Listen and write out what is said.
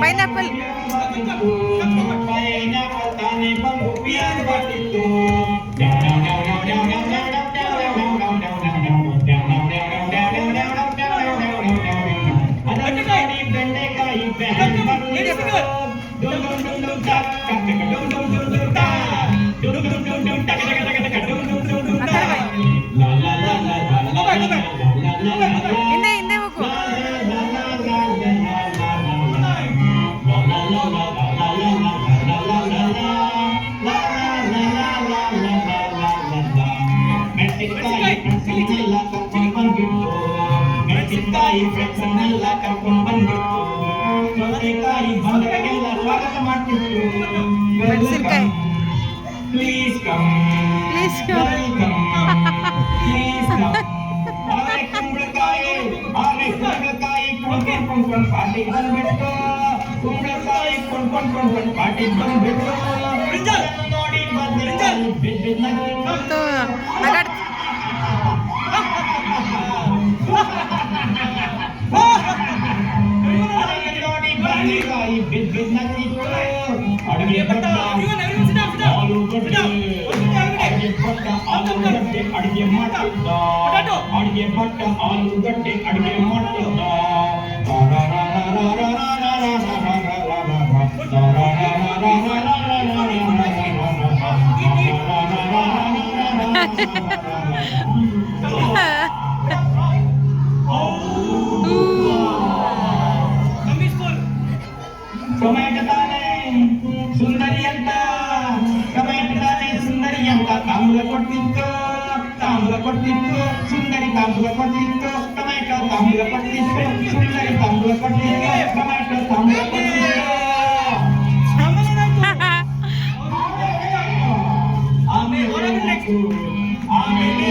Pineapple ಹಿಂದೆ ಮೆಣಸಿನಕಾಯಿ friends ಅನ್ನೆಲ್ಲ ಕರ್ಕೊಂಡು ಬಂದ್ಬಿಟ್ಟು ಸೌತೆಕಾಯಿ ಬಂದವರಿಗೆಲ್ಲ ಸ್ವಾಗತ ಮಾಡ್ತಿತ್ತು ಮೆಣಸಿನ್ಕಾಯಿ. Please come Please come. Welcome please come ಆರೆ ಕುಂಬಳಕಾಯಿ ಆರೆ ಕುಂಬಳಕಾಯಿ ಕೊಂಡ್ಕೊಂಡು ಕೊಂಡ್ಕೊಂಡು ಪಾರ್ಟಿ ಬಂದ್ಬಿಟ್ಟು ಕುಂಬಳಕಾಯಿ ಕೊಂಡ್ಕೊಂಡು ಕೊಂಡ್ಕೊಂಡು ಪಾರ್ಟಿ ಬಂದ್ಬಿಟ್ಟು అడిగే మాట అడిగే మాట ఆలుగడ్డే అడిగే మాట Ha ha ha. కమేటతానే సుందరి అంట ಕಮೈಟ್ಟಾನೆ ಸುಂದರಿ ಅಂತ ತಾಂಬೂಲ ಕೊಡ್ತಿತ್ತು ತಾಂಬೂಲ ಕೊಡ್ತಿತ್ತು ಸುಂದರಿ ತಾಂಬೂಲ ಕೊಡ್ತಿತ್ತು ಟೊಮೆಟೊ ತಾಂಬೂಲ ಕೊಡ್ತಿತ್ತು ಸುಂದರಿ ತಾಂಬೂಲ ಕೊಡ್ತಿತ್ತು ಟೊಮೆಟೊ ತಾಂಬೂಲ ಕೊಡ್ತಿತ್ತು ಆಮೇಲೆ ಆಮೇಲೆ